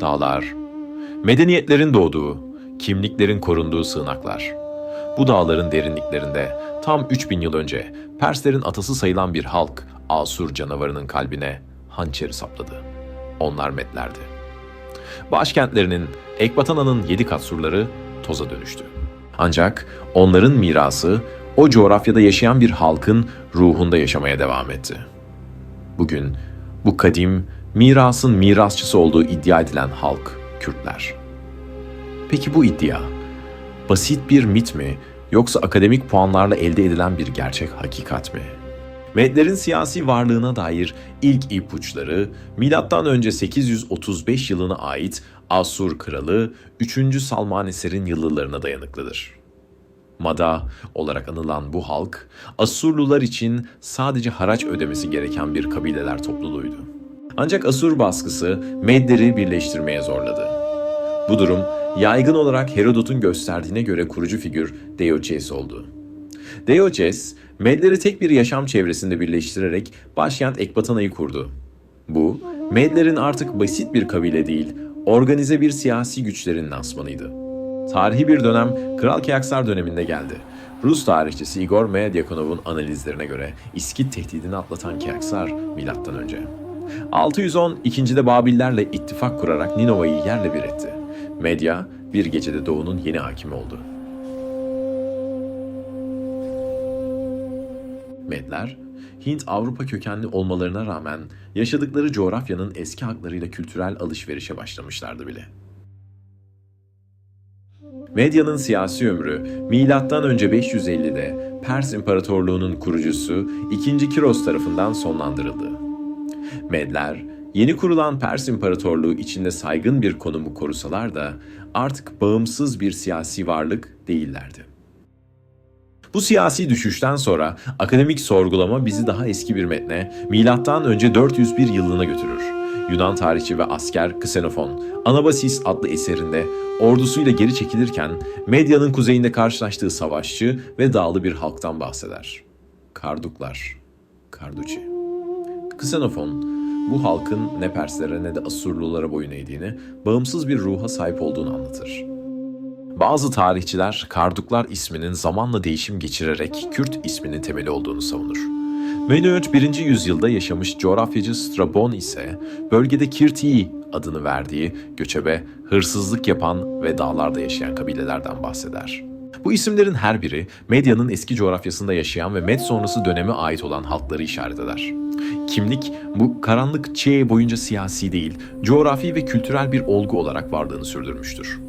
Dağlar, medeniyetlerin doğduğu, kimliklerin korunduğu sığınaklar. Bu dağların derinliklerinde tam 3000 yıl önce Perslerin atası sayılan bir halk Asur canavarının kalbine hançeri sapladı. Onlar Medlerdi. Başkentlerinin, Ekbatana'nın yedi kat surları toza dönüştü. Ancak onların mirası o coğrafyada yaşayan bir halkın ruhunda yaşamaya devam etti. Bugün bu kadim mirasın mirasçısı olduğu iddia edilen halk Kürtler. Peki bu iddia basit bir mit mi yoksa akademik puanlarla elde edilen bir gerçek hakikat mi? Medlerin siyasi varlığına dair ilk ipuçları M.Ö. 835 yılına ait Asur kralı 3. Salmaneser'in yıllarına dayanıklıdır. Mada olarak anılan bu halk, Asurlular için sadece haraç ödemesi gereken bir kabileler topluluğuydu. Ancak Asur baskısı Medder'i birleştirmeye zorladı. Bu durum yaygın olarak Herodot'un gösterdiğine göre kurucu figür Deioces oldu. Deioces, Medleri tek bir yaşam çevresinde birleştirerek başkent Ekbatana'yı kurdu. Bu, Medlerin artık basit bir kabile değil, organize bir siyasi güçlerin lansmanıydı. Tarihi bir dönem Kral Keaksar döneminde geldi. Rus tarihçisi Igor Medyakonov'un analizlerine göre İskit tehdidini atlatan Keaksar M.Ö. 610 ikincide Babillerle ittifak kurarak Ninova'yı yerle bir etti. Medya bir gecede doğunun yeni hakimi oldu. Medler, Hint-Avrupa kökenli olmalarına rağmen yaşadıkları coğrafyanın eski haklarıyla kültürel alışverişe başlamışlardı bile. Medyanın siyasi ömrü milattan önce 550'de Pers İmparatorluğu'nun kurucusu 2. Kiros tarafından sonlandırıldı. Medler, yeni kurulan Pers İmparatorluğu içinde saygın bir konumu korusalar da artık bağımsız bir siyasi varlık değillerdi. Bu siyasi düşüşten sonra akademik sorgulama bizi daha eski bir metne, milattan önce 401 yılına götürür. Yunan tarihçi ve asker Ksenofon, Anabasis adlı eserinde ordusuyla geri çekilirken Medya'nın kuzeyinde karşılaştığı savaşçı ve dağlı bir halktan bahseder. Karduklar, Karduçi. Ksenofon, bu halkın ne Perslere ne de Asurlulara boyun eğdiğini, bağımsız bir ruha sahip olduğunu anlatır. Bazı tarihçiler Karduklar isminin zamanla değişim geçirerek Kürt isminin temeli olduğunu savunur. Menööt 1. yüzyılda yaşamış coğrafyacı Strabon ise bölgede Kirtii adını verdiği göçebe, hırsızlık yapan ve dağlarda yaşayan kabilelerden bahseder. Bu isimlerin her biri Medya'nın eski coğrafyasında yaşayan ve Med sonrası döneme ait olan halkları işaret eder. Kimlik bu karanlık çağ boyunca siyasi değil, coğrafi ve kültürel bir olgu olarak varlığını sürdürmüştür.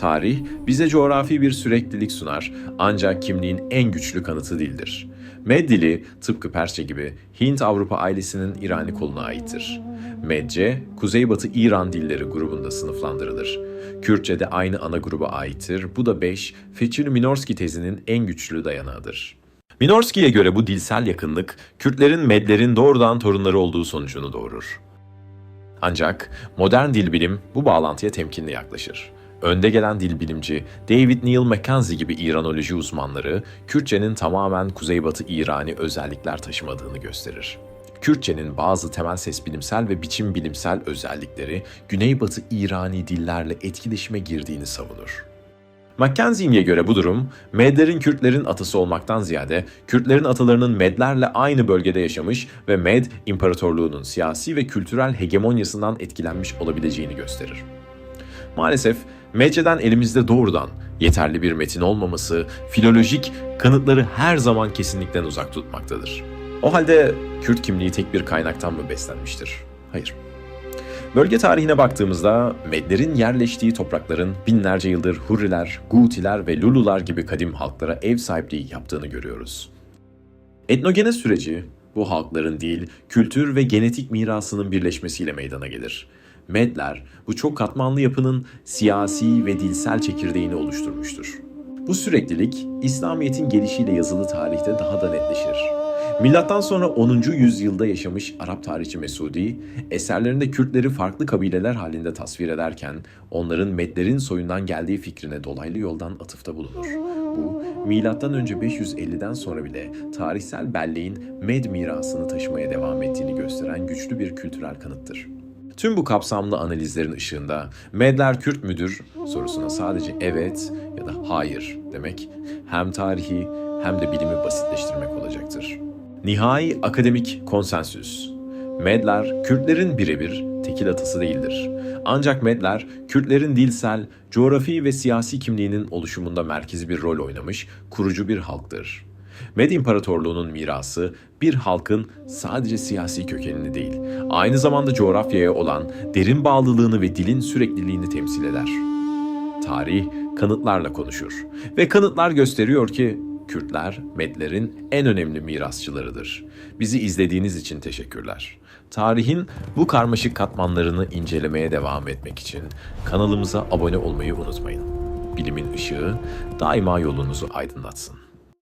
Tarih bize coğrafi bir süreklilik sunar ancak kimliğin en güçlü kanıtı dildir. Med dili tıpkı Persçe gibi Hint-Avrupa ailesinin İrani koluna aittir. Medce, Kuzeybatı İran dilleri grubunda sınıflandırılır. Kürtçe de aynı ana gruba aittir. Bu da 5, Feçil Minorski tezinin en güçlü dayanağıdır. Minorski'ye göre bu dilsel yakınlık, Kürtlerin Medlerin doğrudan torunları olduğu sonucunu doğurur. Ancak modern dil bilim bu bağlantıya temkinli yaklaşır. Önde gelen dil bilimci David Neil Mackenzie gibi İranoloji uzmanları Kürtçenin tamamen Kuzeybatı İrani özellikler taşımadığını gösterir. Kürtçenin bazı temel ses bilimsel ve biçim bilimsel özellikleri Güneybatı İrani dillerle etkileşime girdiğini savunur. Mackenzie'ye göre bu durum, Medlerin Kürtlerin atası olmaktan ziyade, Kürtlerin atalarının Medlerle aynı bölgede yaşamış ve Med İmparatorluğu'nun siyasi ve kültürel hegemonyasından etkilenmiş olabileceğini gösterir. Maalesef Mecce'den elimizde doğrudan yeterli bir metin olmaması filolojik kanıtları her zaman kesinlikten uzak tutmaktadır. O halde Kürt kimliği tek bir kaynaktan mı beslenmiştir? Hayır. Bölge tarihine baktığımızda Medlerin yerleştiği toprakların binlerce yıldır Hurriler, Gutiler ve Lulular gibi kadim halklara ev sahipliği yaptığını görüyoruz. Etnogene süreci bu halkların dil, kültür ve genetik mirasının birleşmesiyle meydana gelir. Medler bu çok katmanlı yapının siyasi ve dilsel çekirdeğini oluşturmuştur. Bu süreklilik İslamiyet'in gelişiyle yazılı tarihte daha da netleşir. Milattan sonra 10. yüzyılda yaşamış Arap tarihçi Mesudi, eserlerinde Kürtleri farklı kabileler halinde tasvir ederken onların Medlerin soyundan geldiği fikrine dolaylı yoldan atıfta bulunur. Bu, milattan önce 550'den sonra bile tarihsel belleğin Med mirasını taşımaya devam ettiğini gösteren güçlü bir kültürel kanıttır. Tüm bu kapsamlı analizlerin ışığında Medler Kürt müdür sorusuna sadece evet ya da hayır demek hem tarihi hem de bilimi basitleştirmek olacaktır. Nihai akademik konsensüs. Medler, Kürtlerin birebir tekil atası değildir. Ancak Medler, Kürtlerin dilsel, coğrafi ve siyasi kimliğinin oluşumunda merkezi bir rol oynamış kurucu bir halktır. Med İmparatorluğu'nun mirası bir halkın sadece siyasi kökenini değil, aynı zamanda coğrafyaya olan derin bağlılığını ve dilin sürekliliğini temsil eder. Tarih kanıtlarla konuşur ve kanıtlar gösteriyor ki Kürtler Medlerin en önemli mirasçılarıdır. Bizi izlediğiniz için teşekkürler. Tarihin bu karmaşık katmanlarını incelemeye devam etmek için kanalımıza abone olmayı unutmayın. Bilimin ışığı daima yolunuzu aydınlatsın.